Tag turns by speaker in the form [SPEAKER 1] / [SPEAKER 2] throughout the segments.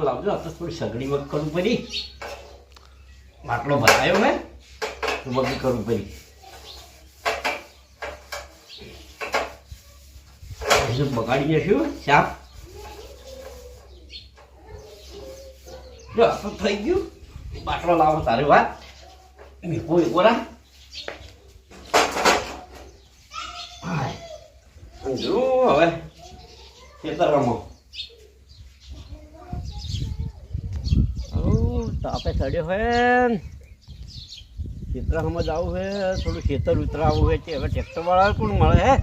[SPEAKER 1] પણ લાવજો. આ તો થોડી સગડી વગ કરવું પડી. માટલો ભરાયો તો વગી કરવું પડી. બગાડી જશું શાપ જો, આ થઈ ગયું. બાટલો લાવો તારે વાત મીઠો એકોરા જો હવે ખેતરમાં તાપે ચડ્યો હોય ને. ખેતરમાં આવું છે થોડું ખેતર ઉતરાવવું હોય કે હવે ટ્રેક્ટરવાળા કોણ મળે હે?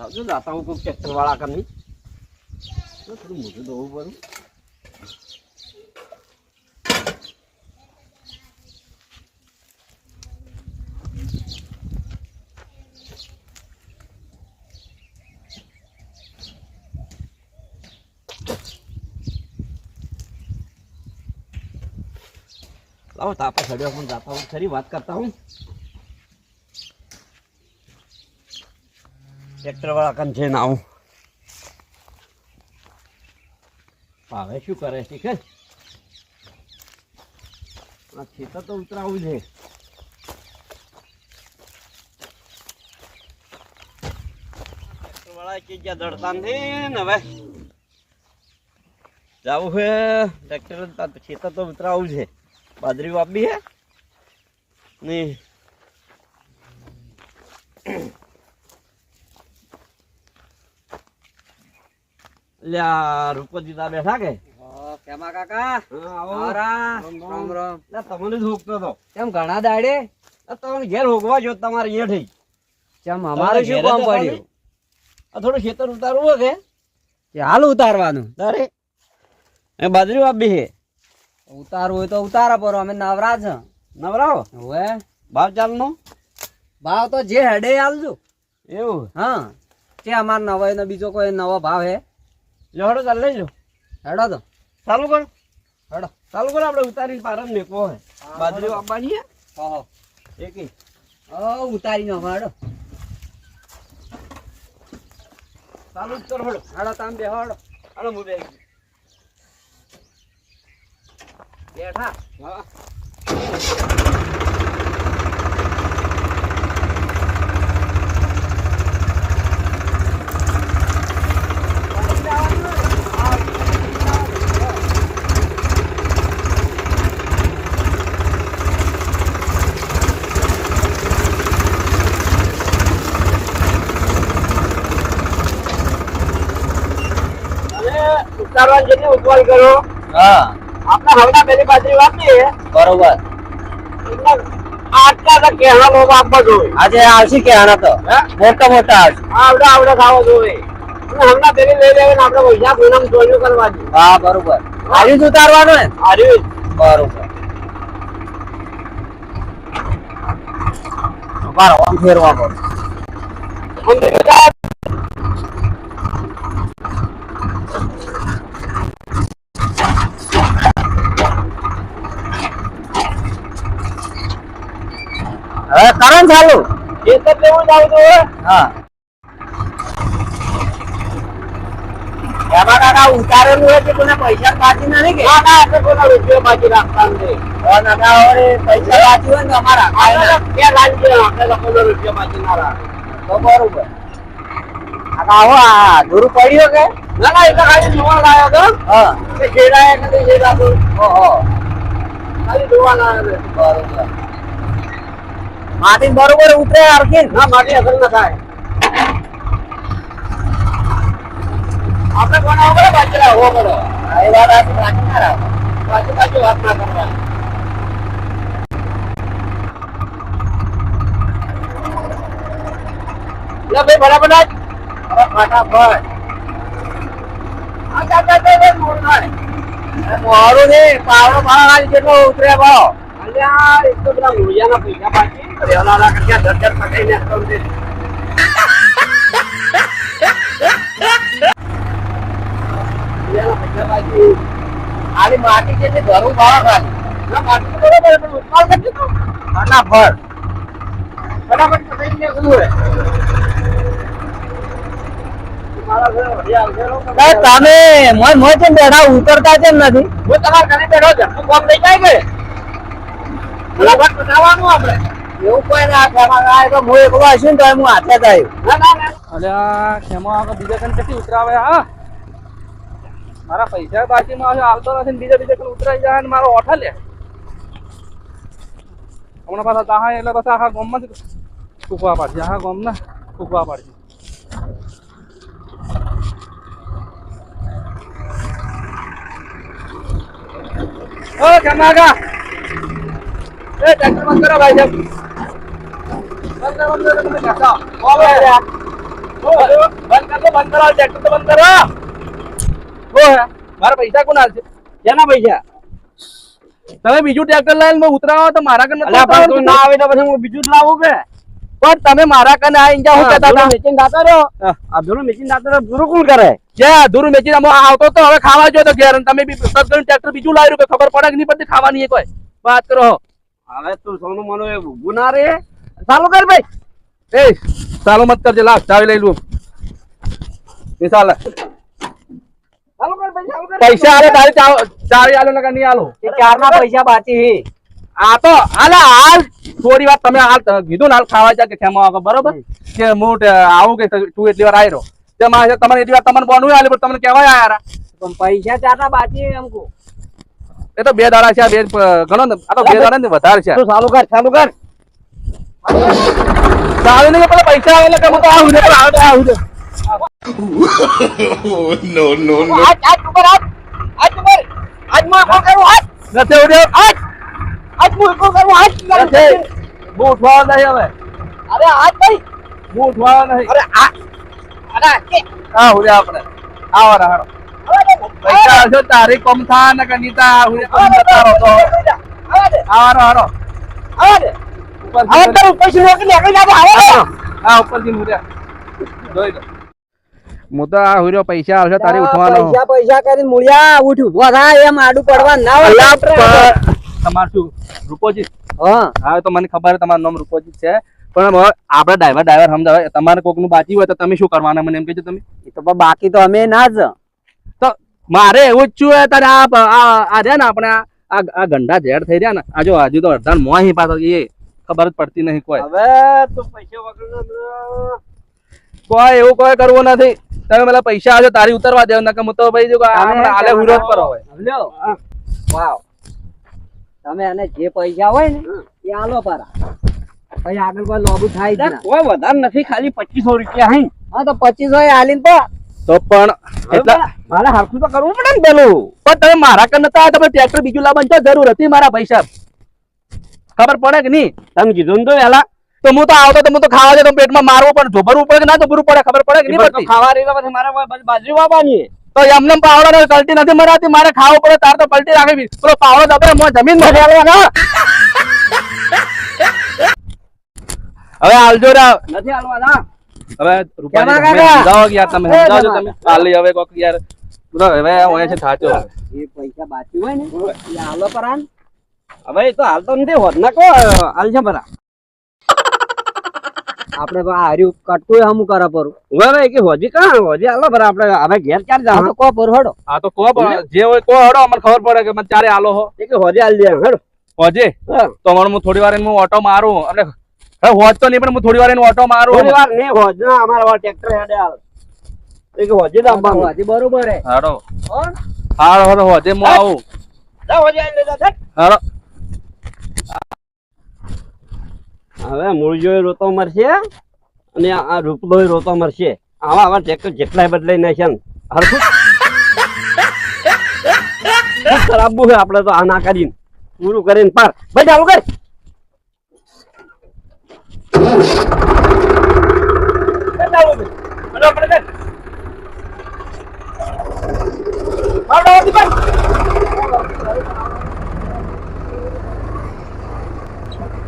[SPEAKER 1] આવજો જાતા હું કોઈ ટ્રેક્ટરવાળા વાળા થોડું મોટું દોવું પડું. લાવો, તાપા ચડ્યો પણ જાતા હું ખરી વાત કરતા હું ટ્રેક્ટર વાળા કન છે આવું. હવે શું કરે છે કે આ ખેતર તો ઉતરાવું છે. ને જવું છે, ટ્રેક્ટર ખેતર તો ઉતરાવું છે. લ્યા બેઠા કે?
[SPEAKER 2] કેમાં કાકા?
[SPEAKER 1] રામ, રામ.
[SPEAKER 2] રામ રામ.
[SPEAKER 1] લ્યા, તમને જ હોકતો તો.
[SPEAKER 2] કેમ ઘણા દાડે?
[SPEAKER 1] તમને ઘેર હોગવા જો તમારે અહીંયા થઈ
[SPEAKER 2] કેમ અમારે શું કામ પડ્યું?
[SPEAKER 1] આ થોડું ખેતર ઉતારવું કે?
[SPEAKER 2] હાલ ઉતારવાનું?
[SPEAKER 1] તારે એ બાજરી વાપી હે?
[SPEAKER 2] ઉતારવું હોય તો ઉતારા પર અમે નવરા છે.
[SPEAKER 1] નવરાવો?
[SPEAKER 2] હવે.
[SPEAKER 1] ભાવ ચાલનો?
[SPEAKER 2] ભાવ તો જે હેડે આલજો.
[SPEAKER 1] એવું?
[SPEAKER 2] હા. કે અમાર નવો એનો બીજો કોઈ નવો ભાવ હે?
[SPEAKER 1] લો હડો ચાલ લેજો
[SPEAKER 2] હેડો તો.
[SPEAKER 1] ચાલુ કર.
[SPEAKER 2] હેડો.
[SPEAKER 1] ચાલુ કરો આપણે ઉતારીને પાર મેકો હે. બાજરી વાપવાની હે?
[SPEAKER 2] ઓહો
[SPEAKER 1] એકી
[SPEAKER 2] ઓ ઉતારી નો હેડો.
[SPEAKER 1] ચાલુ જ કર હડો.
[SPEAKER 2] હેડો તમે બે હેડો.
[SPEAKER 1] હેડો હું બેસી
[SPEAKER 2] બેઠા
[SPEAKER 1] હા ઉતારવાની ઉતવાળ કરો.
[SPEAKER 2] હા.
[SPEAKER 1] આપણે હવડા પેલી બાજરી વાપરીએ?
[SPEAKER 2] બરોબર.
[SPEAKER 1] આટલા તો કેળા જોઈએ.
[SPEAKER 2] આજે આવશે કે તો. મોટા મોટા આવશે.
[SPEAKER 1] આવડે આવડે ખાવા જોઈએ. હમણાં પેલી લઈ લેવી ને આપણે પૈસા પૂનમ ચોર્યું કરવાની.
[SPEAKER 2] હા બરોબર. જ ઉતારવાનું ને? બરોબર. બાર ફેરવા પડે હવે કરણ ચાલુ.
[SPEAKER 1] ખેતર લેવું જ આવતું હોય.
[SPEAKER 2] હા. એમાં કાકા ઉતારેલું હોય કે કોને પૈસા બાકી નથી કે?
[SPEAKER 1] ના ના આપણે કોઈના રૂપિયો બાકી રાખતા નથી
[SPEAKER 2] નાના હવે પૈસા બાકી હોય ને અમારા ખાય
[SPEAKER 1] આપણે
[SPEAKER 2] ના.
[SPEAKER 1] તો ક્યાં લાગીએ આપણે તો રૂપિયો બાકી ના રાખે.
[SPEAKER 2] તો બરોબર. કાકા આવો આ દૂર પડ્યો કે?
[SPEAKER 1] ના ના એટલે ખાલી જોવા લાયો તો
[SPEAKER 2] હા.
[SPEAKER 1] કે ખેડાય કે નહીં ખેડાતું
[SPEAKER 2] ઓહો.
[SPEAKER 1] ખાલી જોવા લાયો
[SPEAKER 2] બરોબર. માટી બરોબર ઉતરે અરખીન
[SPEAKER 1] ના માટી અસર ના થાય આપણે કોના ઉપર બાકી રાખવો પડે
[SPEAKER 2] આ એ વાત આથી બાકી ના રાખો
[SPEAKER 1] બાકી બાકી વાત ના કરવાની લે ભાઈ બરાબર ના
[SPEAKER 2] હવે ફટાફટ
[SPEAKER 1] આ જા જા જા જા મોડ થાય
[SPEAKER 2] એ મોડું ને પાવડો પાવડો આજ કેટલો ઉતરે ભાવ
[SPEAKER 1] અલ્યા એક તો પેલા મૂળિયાના પૈસા બાકી રેવાના કરતા છે. મૂળિયાના પૈસા બાકી
[SPEAKER 2] ખાલી માટી જેટલી ઘરું ભાવ ખાલી
[SPEAKER 1] તો બરાબર પણ ઉત્પાદ કરજો તો
[SPEAKER 2] ફટાફટ
[SPEAKER 1] ફટાફટ પટાઈને શું હોય
[SPEAKER 2] અરે તમે મોય મોય કેમ બેઠા ઉતરતા છે નથી.
[SPEAKER 1] હું તમારે ઘરે બેઠો ઘરનું કોમ લઈ જાય કે? બનાવવાનું આપણે.
[SPEAKER 2] એવું કોઈ ના ખેમા આ
[SPEAKER 3] બીજા કન કેટલી ઉતરાવે? હા? મારા પૈસા બાકીમાં હશે, હાલતો નથી બીજા બીજા ઉતરાઈ જાય ને મારો ઓઠા લે. હમણાં પાછા એટલે પછી આખા ગામમાં ફૂકવા પાડશે. આખા ગામના ફૂકવા પાડશે. ઓ ખેમા આગા? એ ટ્રેક્ટર બંધ કરો ભાઈ સાહેબ મારા પૈસા કોણ આલશે?
[SPEAKER 1] કેના પૈસા?
[SPEAKER 3] તમે બીજું ટ્રેક્ટર લઈને ઉતરાવો તો મારા કને
[SPEAKER 1] અલ્યા પણ તું ના આવે તો પછી હું બીજું જ લાવું કે?
[SPEAKER 3] પણ તમે મારા કને આઈને જાઓ કહેતા હતા?
[SPEAKER 1] મેચિંગ દાતો રહ્યો. આ ધૂળું મેચિંગ દાતો રહ્યો કોણ કરે?
[SPEAKER 3] જે અધૂરું મેચી આમ આવતો તો હવે ખાવા જો તો ઘેર તમે બી સત કરીને ટ્રેક્ટર બીજું લાવ્યું કે ખબર પડે કે નહીં પડતી? ખાવાની કોઈ. વાત કરો.
[SPEAKER 1] હવે તું સોનું મનો એ ઊભું ના રે. ચાલુ કર ભાઈ.
[SPEAKER 3] એ ચાલુ મત કરજે લાવ ચાવી લઈ લઉં.
[SPEAKER 1] કર
[SPEAKER 3] પૈસા આલે તારી ચાવ- આલો નકર નહીં આલો.
[SPEAKER 2] એ ચારના પૈસા બાકી હે?
[SPEAKER 3] આ તો હાલ હાલ. થોડી વાર તમે હાલ કીધું ને હાલ ખાવા જા કે ખેમા આવો બરોબર? કે હું આવું કે તું એટલી વાર આવી રહ્યો તે મારે તમને એટલી વાર તમને બોનું આલે પણ તમને કહેવાય આયારા
[SPEAKER 2] પણ પૈસા ચારના બાકી હે અમકો
[SPEAKER 3] એ તો બે દાડા છે આ બે ગણો ને આ તો બે દાડા ને વધારે છે.
[SPEAKER 1] તું ચાલુ કર ચાલુ કર.
[SPEAKER 3] ચાલે ને પેલા પૈસા આવે એટલે તો આવું ને આવે આવું ને.
[SPEAKER 4] નો નો.
[SPEAKER 1] આજ આજ ઉપર આજ આજ ઉપર આજમાં કોણ કરું આજ
[SPEAKER 3] નથી ઉડ્યો
[SPEAKER 1] આજ આજ હું કોણ કરું આજ
[SPEAKER 3] નથી હું ઉઠવાનો નહીં હવે
[SPEAKER 1] અરે આજ ભાઈ
[SPEAKER 3] હું ઉઠવાનો નહીં
[SPEAKER 1] અરે આ અરે કે
[SPEAKER 3] હા ઉડ્યા આપણે આવો રાહડો પૈસા આવશે તારી કમ થા ને કનીતા નીતા કમ કોમ રહો તો આવો રાહડો ઉપર
[SPEAKER 1] હવે તારું પૈસા રોકી લે કઈ જાબો આવે.
[SPEAKER 3] આ ઉપરથી મુર્યા જોઈ લો. હું તો આ હુર્યો પૈસા આવશે તારી ઉઠવાનો.
[SPEAKER 2] પૈસા પૈસા કરીને મૂળ્યા ઉઠ ઊભો થાય એમ આડું પડવા ના હોય
[SPEAKER 3] તમાર શું રૂપોજી?
[SPEAKER 2] હા.
[SPEAKER 3] હા તો મને ખબર તમારું નામ રૂપોજી છે. પણ હવે ડ્રાઈવર ડ્રાઈવર સમજાવે તમારે કોકનું બાકી હોય તો તમે શું કરવાના મને એમ કહેજો તમે.
[SPEAKER 2] એ તો બાકી તો અમે ના જ.
[SPEAKER 3] તો મારે એવું જ છું તારે આ આ રહ્યા ને આપણે આ આ- આ ગંડા ઝેડ થઈ રહ્યા ને. આ જો હજુ તો અડધા મોહી પાછો એ. ખબર જ પડતી નહીં કોઈ.
[SPEAKER 1] હવે તો પૈસા વગર
[SPEAKER 3] કોઈ એવું કોઈ કરવું નથી. તમે પેલા પૈસા આજે તારી ઉતરવા દેવ નકર હું તો ભાઈ જો આલે હાલે પર હોય
[SPEAKER 2] સમજો વાવ. તમે આને જે પૈસા હોય ને એ આલો પારા. ભાઈ આગળ કોઈ લોબુ થાય જ
[SPEAKER 1] કોઈ વધારે નથી ખાલી પચીસો રૂપિયા હઈ.
[SPEAKER 2] હા તો પચીસો એ તો
[SPEAKER 3] તો પણ એટલે
[SPEAKER 1] મારે હરખું તો કરવું પડે ને પેલું.
[SPEAKER 3] પણ તમે મારા કર નતા તમે ટ્રેક્ટર બીજું લાવવાની તો જરૂર હતી મારા પૈસા ખબર પડે કે નહીં?
[SPEAKER 1] તમે કીધું ને તો વહેલા
[SPEAKER 3] તો હું તો આવતો તો હું તો ખાવા જતો પેટમાં મારવું પણ જોભરવું પડે કે ના જોભરવું પડે? ખબર પડે કે નહીં પડતી?
[SPEAKER 1] ખાવા રેલા પછી મારે બસ બાજરી વાવવાની.
[SPEAKER 3] તો એમને પાવડો ને કલટી નથી મરાતી મારે ખાવું પડે તાર તો પલટી રાખવી. પેલો પાવડો દબે મો જમીનમાં ફેલવાનો હવે આવજો રા.
[SPEAKER 1] નથી હાલવાના.
[SPEAKER 3] હવે રૂપાલી
[SPEAKER 2] કેમાં
[SPEAKER 3] તમે
[SPEAKER 2] કાકા?
[SPEAKER 3] સમજાવો કે યાર તમે
[SPEAKER 2] એ
[SPEAKER 3] સમજાવજો
[SPEAKER 2] કેમાં?
[SPEAKER 3] તમે કાલે હવે કોક યાર. બરો હવે હોય છે થાચો. હવે
[SPEAKER 2] એ પૈસા બાકી હોય ને. એ આલો પરાન
[SPEAKER 1] હવે એ તો હાલતો નથી હોત. ના કો હાલ છે બરા
[SPEAKER 2] આપણે તો આ હાર્યું કટકું હમું કરે પર.
[SPEAKER 1] હવે કે હોજી કા? હોજી હાલો બરા આપણે હવે ઘેર
[SPEAKER 2] ક્યારે
[SPEAKER 1] જાવ
[SPEAKER 2] તો કો પર હડો
[SPEAKER 3] હા તો કો જે હોય કો હડો અમને ખબર પડે કે મને ચારે આલો હો.
[SPEAKER 1] એ કે હોજી હાલ દે હડો.
[SPEAKER 3] હોજે? તો મને હું થોડી વાર હું ઓટો મારું. અને હોજ તો નહીં પણ હું થોડી વાર એને ઓટો મારું.
[SPEAKER 1] થોડી વાર નહીં હોજ ના અમારા ટ્રેક્ટર હેડે હાલ એ કે હોજી દાબવાનું
[SPEAKER 2] હજી બરોબર હે.
[SPEAKER 3] હાડો. હાડો હાડો હોજે હું આવું.
[SPEAKER 1] જા હોજી હાલ દે જા
[SPEAKER 3] હાડો.
[SPEAKER 1] હવે મૂળજોય રોતો મરશે અને આ રૂપલોય રોતો મરશે આવા આવા ટ્રેક્ટર જેટલાય બદલાઈ નાખે હરખું ખરાબું છે આપણે તો આ ના કરીને? પૂરું કરીને પાર. ભાઈ, ચાલુ કર. આપણે કર. હાલો, હાલો, કર. હટ, હટ, હટ. હટ. હટ, બાકી. હટ, બાકી, હટ. જા રે.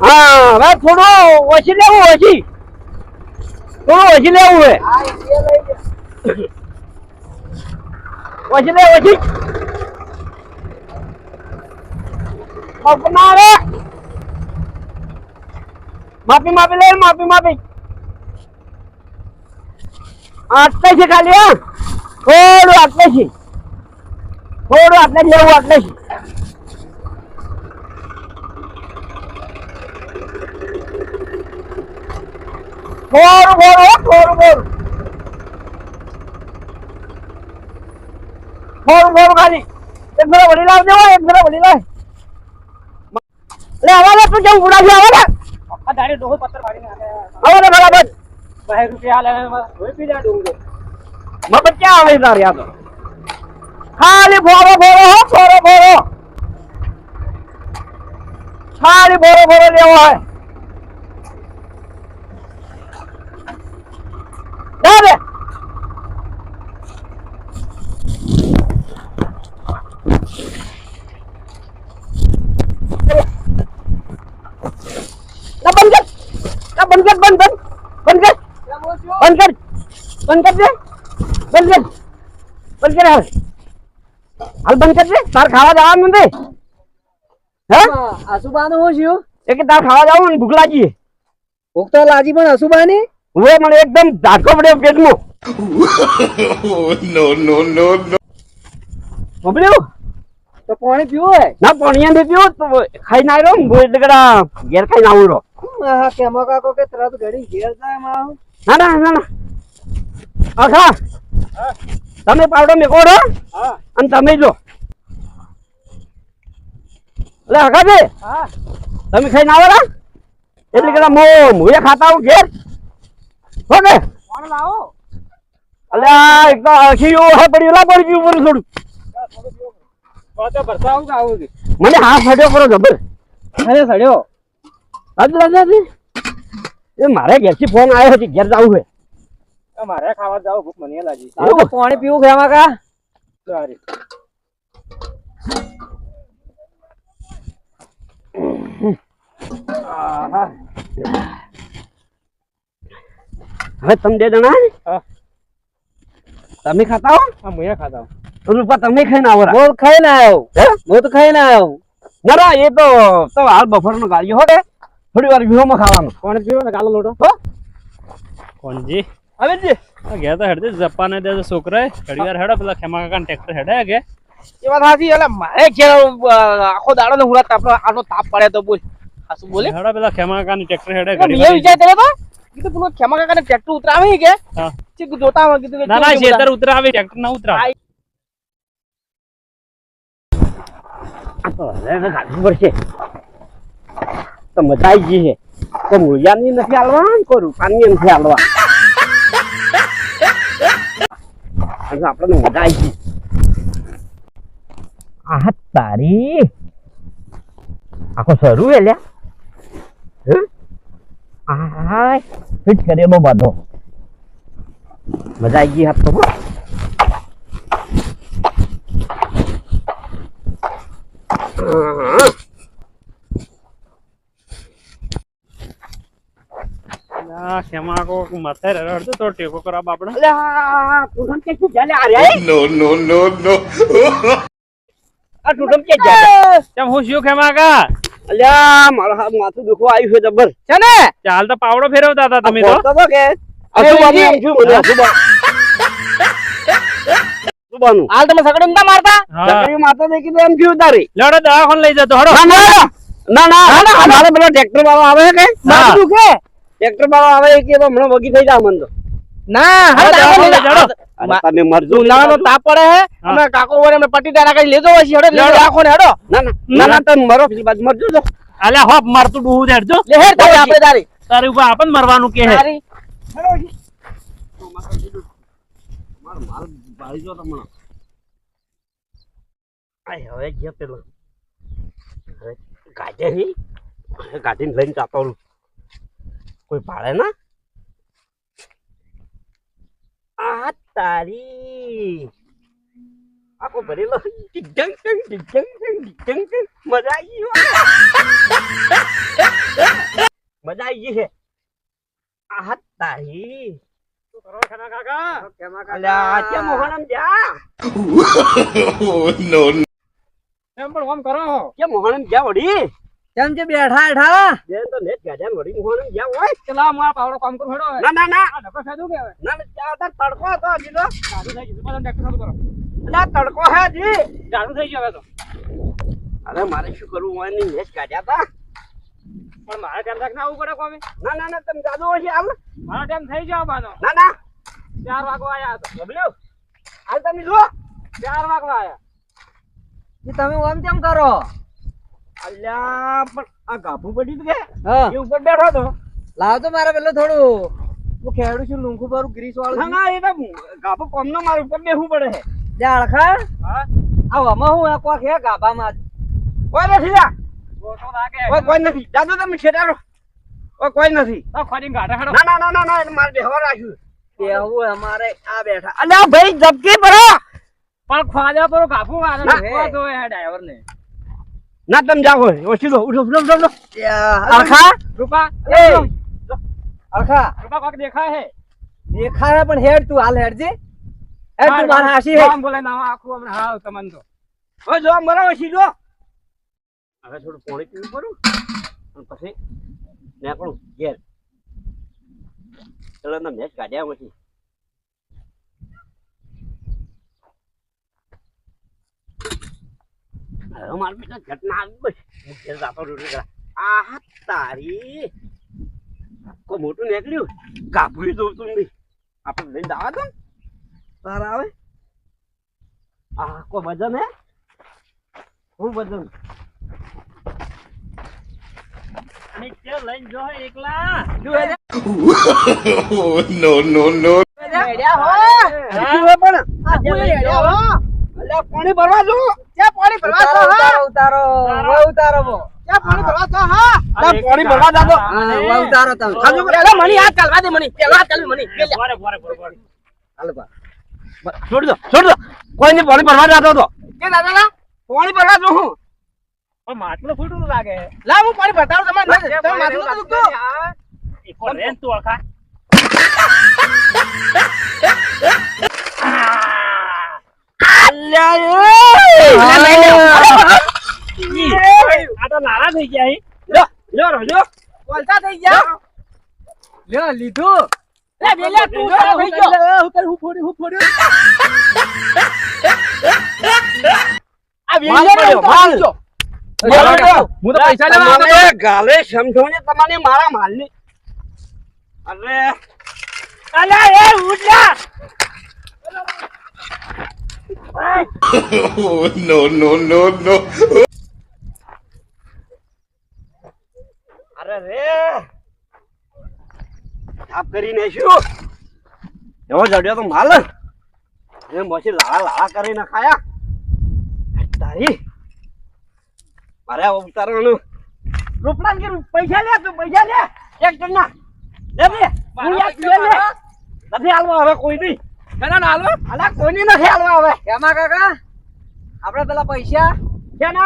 [SPEAKER 1] હા થોડું ઓછી લેવું ઓછી થોડું ઓછી લેવું હે ઓછી લે ઓછી માફી માફી લે માફી માફી. આટલે છે ખાલી હા. થોડું આટલે છે થોડું આટલે છે એવું આટલે છે થોડું થોડું થોડું થોડું થોડું થોડું ખાલી. એક જરા વળી લાવજો હો, એક જરા વળી લાવ. લે આવા તું જેમ ઉડા આવે લે
[SPEAKER 3] આ દાડી ડોહો પથ્થર મારીને આલે.
[SPEAKER 1] આવા લે બરાબર. મગજ ક્યાં આવે તાર યાદ ખાલી ભોરો ભોરો હો, ભોરો ભોરો. ખાલી ભોરો ભોરો લેવો હોય. ના બંધ કર બંધ કર, બંધ બંધ બંધ કર. બંધ કર દે. બંધ કર. બંધ કર હાલ હાલ બંધ કર દે. તાર ખાવા જવાનું નથી હે?
[SPEAKER 2] આસુબાનું હું છું?
[SPEAKER 1] એ કે તાર ખાવા જવાનું ને ભૂખ લાગી
[SPEAKER 2] ભૂખ તો લાજી પણ આસુબાની?
[SPEAKER 1] હવે મને એકદમ ધાટકો પડ્યો પેટમાં
[SPEAKER 4] no, no, no, no.
[SPEAKER 1] સાંભળ્યું?
[SPEAKER 2] તો પાણી પીવું હોય?
[SPEAKER 1] ના પાણી નથી પીવું તો ખાઈ ના રહ્યો ને હું ઘેર ખાઈને આવું રહ્યો.
[SPEAKER 2] હા કેમો કાકો કે તરત ઘડી ઘેર જાય માં
[SPEAKER 1] ના ના ના ના. આખા તમે પાવડો
[SPEAKER 3] હા.
[SPEAKER 1] અને તમે જો. એટલે
[SPEAKER 2] હા.
[SPEAKER 1] તમે ખાઈને આવેલા એટલે કે મો હું ખાતા હું ઘેર. ઓકે
[SPEAKER 3] લાવો?
[SPEAKER 1] અલ્યા એક તો આખી હે પડી ઓલા પડી ગયું ઉપર થોડું.
[SPEAKER 3] આવું આવું
[SPEAKER 1] મને હાથ સડ્યો કરો જબર.
[SPEAKER 2] અરે સડ્યો.
[SPEAKER 1] આજ રાજા એ મારે ઘેરથી ફોન આવ્યો છે ઘેર જવું છે
[SPEAKER 3] મારે ખાવા જાવ ભૂખ મને લાગી?
[SPEAKER 2] પાણી પીવું કેમા કા
[SPEAKER 3] સારી.
[SPEAKER 1] હવે તમે બે જણા? તમે ખાતા હો
[SPEAKER 3] મુયા ખાતા
[SPEAKER 1] હો રૂપા તમે ખાઈને આવો.
[SPEAKER 2] હું ખાઈને આવ્યો
[SPEAKER 1] હે?
[SPEAKER 2] હું તો ખાઈને આવ્યો
[SPEAKER 1] ના ના એ તો હાલ બફર નો ગાળ્યો હોતે થોડી વાર વ્યુમાં ખાવાનું.
[SPEAKER 3] કોણ પીવો ને કાલો લોટો?
[SPEAKER 1] હો?
[SPEAKER 5] કોણજી?
[SPEAKER 1] હવે જે
[SPEAKER 5] આ ગયા તો હેડે જપ્પાને દે છોકરાએ. ઘડી વાર હેડો પેલા ખેમા કાકા ટ્રેક્ટર હેડે કે
[SPEAKER 3] એ વાત સાચી એટલે મારે ઘેર આખો દાડો ને હુરા તાપ આનો તાપ પડે તો બોલ. આ બોલે.
[SPEAKER 5] હેડો પેલા ખેમા કાકાની ટ્રેક્ટર હેડે ઘડી
[SPEAKER 3] મેં વિચાર કર્યો તો કીધું પેલો ખેમા કાકાને ટ્રેક્ટર ઉતરાવે કે?
[SPEAKER 5] હા.
[SPEAKER 3] ચીક જોતા માં કીધું કે
[SPEAKER 5] ના ના ખેતર ઉતરાવે ટ્રેક્ટર ના ઉતરાવે.
[SPEAKER 1] આ તો હવે કાઢવું પડશે. તો મજા આવી ગઈ છે. તો મૂળિયાની નથી હાલવા કોઈ રૂપાની નથી હાલવા. આપણને મજા આવી ગઈ. આ તારી. આખો સરું હે લ્યા. હે? આય ફિટ કરેલો બધો. મજા આવી ગઈ હાથ તો હો.
[SPEAKER 5] ના ખેમા કાકો માથે રડતો તો ટેકો કરવા બાપડે
[SPEAKER 1] અલ્યા, ટુટમ કે શું ચાલે આ રહ્યા?
[SPEAKER 4] No, no, no, no.
[SPEAKER 1] આ ટુટમ કે ચાલે?
[SPEAKER 5] કેમ હું શું ખેમા કાકા
[SPEAKER 1] અલ્યા, મારું હાથ માથું દુખવા આવ્યું છે જબર.
[SPEAKER 3] છે ને
[SPEAKER 5] ચાલ તો પાવડો ફેરવતા હતા તમે તો.
[SPEAKER 1] કે?
[SPEAKER 3] હાલ તમે સગડે નતા મારતા?
[SPEAKER 5] હા.
[SPEAKER 1] માતા ને કીધું એમ થયું તારી.
[SPEAKER 5] લડો દવાખાને લઈ જતો હડો.
[SPEAKER 1] ના, ના, ના, ના, પેલો ટ્રેક્ટર વાળો આવે કે? દુખે? ટ્રેક્ટર વાળો આવે કે હમણાં વગી થઈ જા મન તો.
[SPEAKER 3] ના
[SPEAKER 5] હા.
[SPEAKER 1] તમે મરજો.
[SPEAKER 3] ઉનાળાનો તાપ પડે હે અમે કાકો વરે અમે પટી ડાના કઈ લેજો પછી હેડો લેજો. રાખો ને હેડો
[SPEAKER 1] ના ના ના તમે મરો પછી બાજુ મરજો તો
[SPEAKER 5] અલ્યા હોપ મારતું ડૂહું દેડજો
[SPEAKER 3] લે હેડ તારી આપણે તારી
[SPEAKER 5] તારી ઉપર આપણ મરવાનું કે હે.
[SPEAKER 3] તારી.
[SPEAKER 1] માર માર જો તમને. આય હવે ગયા પેલો. હવે ગાજે હી. ગાડીને લઈને જાતો કોઈ ભાડે ના? આ તારી. આખો ભરેલો. ટીંગ ટંગ ટંગ ટીંગ ટંગ ટંગ. મજા આવી હો. મજા આવી ગઈ છે આ તારી. અલ્યા કેમ મોહનમ જા.
[SPEAKER 4] Oh,
[SPEAKER 5] પણ આમ કરો
[SPEAKER 1] કેમ મોહનમ જા વડી
[SPEAKER 2] કેમ છે બેઠા બેઠા.
[SPEAKER 1] બેન તો નેટ ગાડ્યા વડી મોહનમ જા હોય.
[SPEAKER 5] ચલા માર પાવડો કામ કરો હેડો
[SPEAKER 1] ના ના ના.
[SPEAKER 5] ડકો નકો કે
[SPEAKER 1] ના ના, ત્યાં તો તડકો હતો હજી તો.
[SPEAKER 5] સાદું થઈ ગયું. પાછા ડકો ચાલુ કરો.
[SPEAKER 1] ના તડકો હે જી
[SPEAKER 5] ચાલુ થઈ ગયો હવે તો.
[SPEAKER 1] અરે મારે શું કરવું? હોય ને નેટ ગાડ્યા તા
[SPEAKER 5] પણ મારે ટાઈમ તક ના આવવું પડે કોમે.
[SPEAKER 1] ના ના ના તમે જાદુ હોય છે
[SPEAKER 5] મારો ટાઈમ થઈ જાવ બાનો.
[SPEAKER 1] ના ના.
[SPEAKER 5] ચાર વાગો આયા તો
[SPEAKER 1] બબલ્યુ હાલ તમે જો
[SPEAKER 5] ચાર વાગવા આયા.
[SPEAKER 2] તમે ઓમ તેમ કરો?
[SPEAKER 1] અલ્યા પણ આ ગાભું પડી તો કે?
[SPEAKER 2] હા.
[SPEAKER 1] એ ઉપર બેઠો તો
[SPEAKER 2] લાવ તો મારે પેલો થોડું. હું ખેડું છું લુંખું પર ગ્રીસ વાળું
[SPEAKER 1] ના એ તો ગાભું કોમનો મારે ઉપર બેસવું પડે છે.
[SPEAKER 2] જાળખા
[SPEAKER 5] હા.
[SPEAKER 2] આવ આમાં હું આ કોક હે ગાભામાં.
[SPEAKER 1] કોઈ નથી જા કોઈ કોઈ નથી. જાદુ તમે છેડારો કોઈ કોઈ નથી.
[SPEAKER 5] તો ખોદી ગાઢા હેડો.
[SPEAKER 1] ના ના ના ના ના મારે બેહવા રાખ્યું
[SPEAKER 2] એવું અમારે આ બેઠા.
[SPEAKER 1] અલ્યા ભાઈ જબકી ભરો
[SPEAKER 5] પણ ખોદા પર કાફું વાળે
[SPEAKER 1] ના.
[SPEAKER 5] તો હે ડ્રાઈવર ને
[SPEAKER 1] ના તમે જાઓ ઓછી લો ઉઠો ઉઠો ઉઠો, આખા
[SPEAKER 5] રૂપા
[SPEAKER 2] એ. અરખા
[SPEAKER 5] રૂપા કોક દેખાય હે?
[SPEAKER 2] દેખાય પણ હેડ તું હાલ હેડ જે. હેડ તું માર હાસી હે.
[SPEAKER 5] બોલે ના આખું હમણાં હાવ તમને તો.
[SPEAKER 1] હવે જો મરો ઓછી જો હવે થોડું પાણી પીવું પડું. અને પછી પણ ઘેર. ચલો મેચ કાઢ્યા પછી મારે ઘટના આવી. બસ હું ઘેર જાતો રોટી કરા આ તારી. કોઈ મોટું નીકળ્યું. તું નહીં આપણે લઈને જવા દો ને. આવે. આ કોઈ વજન હે? હું વજન?
[SPEAKER 5] અને તે લઈને જો એકલા.
[SPEAKER 4] Oh,
[SPEAKER 1] પણ. ભરવા જો પાણી ભરવા
[SPEAKER 2] ઉતારો
[SPEAKER 1] જો હા.
[SPEAKER 2] ઉતારો ઉતારો. હવે ઉતારો બો
[SPEAKER 1] ક્યાં પાણી ભરવા જો હા.
[SPEAKER 5] આ
[SPEAKER 1] પાણી ભરવા જાતો
[SPEAKER 2] હા હવે ઉતારો તમે.
[SPEAKER 1] ખાજો અરે મની આ ચાલવા દે મની. પેલા આ ચાલવી મની. પેલા.
[SPEAKER 5] બોરે બોરે બોરે
[SPEAKER 2] હાલ બા.
[SPEAKER 1] છોડ દો છોડ દો. કોઈ નહીં પાણી ભરવા જાતો તો. કે દાદા પાણી ભરવા જો હું.
[SPEAKER 5] પણ માટલો ફૂટું લાગે.
[SPEAKER 1] લા હું પાણી ભરતાડું તમારે તમે માથું. નથી દુખતું
[SPEAKER 5] એક રેન તો અળખા નારા થઈ ગયા હી
[SPEAKER 1] લ્યો લ્યો રો, લ્યો
[SPEAKER 2] બોલતા થઈ ગયા લ્યો લીધું
[SPEAKER 5] લે બેલે તું થઈ ગયો હું કર હું ફોડી હું ફોડી
[SPEAKER 1] આ
[SPEAKER 2] પડ્યો, માલ.
[SPEAKER 1] હું તો પૈસા લેવા આવતો ગાલે સમજો ને તમારે મારા માલની અરે અલ્યા એ ઉઠ્યા
[SPEAKER 4] Oh, no, no, no, no.
[SPEAKER 1] અરે રે. સાફ કરીને શું? એવો જડ્યો તો માલ. એ મોસી લાળા લાળા કરીને ખાયા. તારી. મારે ઉતારવાનું. રૂપલાન કે પૈસા લે તું પૈસા લે. એક જણના. લે બે. હું યાદ લે લે. નથી હાલવા હવે કોઈ નહીં.
[SPEAKER 5] ના ના હાલો.
[SPEAKER 1] અલા કોઈની નથી હાલવા હવે?
[SPEAKER 2] એમાં કાકા આપણે પેલા પૈસા.
[SPEAKER 1] છે ને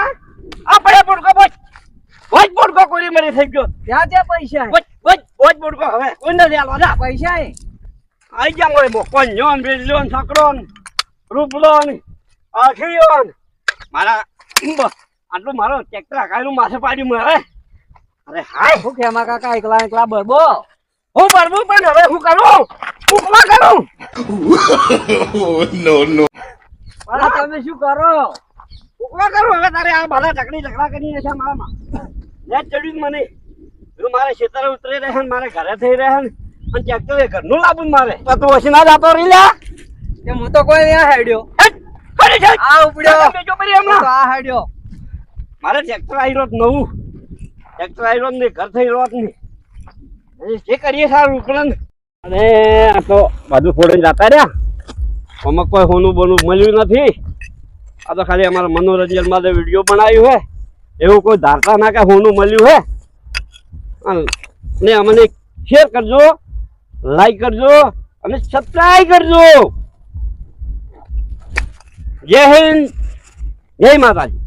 [SPEAKER 1] આપણે પોડકો બોજ. બોજ પોડકો કોઈ મરી થઈ ગયો.
[SPEAKER 2] ત્યાં છે પૈસા.
[SPEAKER 1] બોજ બોજ બોજ પોડકો હવે. કોઈ નથી હાલવા જા
[SPEAKER 2] પૈસા હે
[SPEAKER 1] આઈ ગયા મળે બો કોન્યોન બેલ્યોન સકરોન રૂપલોન આખીયોન મારા બ- આટલું મારો ટ્રેક્ટર હકાયેલું માથે પાડ્યું મારે. અરે શું
[SPEAKER 2] કે કેમાં કાકા એકલા એકલા બરબો?
[SPEAKER 1] હું ભરવું પણ હવે હું કરું? ઉપમા કરું?
[SPEAKER 4] નો નો no.
[SPEAKER 2] તમે શું કરો?
[SPEAKER 1] ઉપમા કરું? હવે તારે આ બધા ઝઘડી ઝઘડા કરી છે મારામાં. નેટ ચડ્યું મને. હું મારે ખેતરે ઉતરી રહ્યા ને મારે ઘરે થઈ રહે ને અને ટ્રેક્ટર એ ઘરનું લાવું મારે. તો તું ઓછી ના જાતો રહી લે
[SPEAKER 2] કે હું તો કોઈ ત્યાં હેડ્યો આ ઉપડ્યો. હું આ હેડ્યો
[SPEAKER 1] મારે ટ્રેક્ટર આવી રહ્યો નવું. ટ્રેક્ટર આવી રહ્યો ને ઘર થઈ રહ્યો નહીં. જે કરીએ સારું ઉકળન અને આ તો બાજુ ફોડીને જતા રહ્યા. આમાં કોઈ હોનું બોનું મળ્યું નથી. આ તો ખાલી અમારા મનોરંજન માટે વીડિયો બનાવ્યું હે એવું કોઈ ધારતા ના કે હોનું મળ્યું હે અને અમને શેર કરજો લાઈક કરજો, અને સબસ્ક્રાઈબ કરજો. જય હિન્દ, જય માતાજી.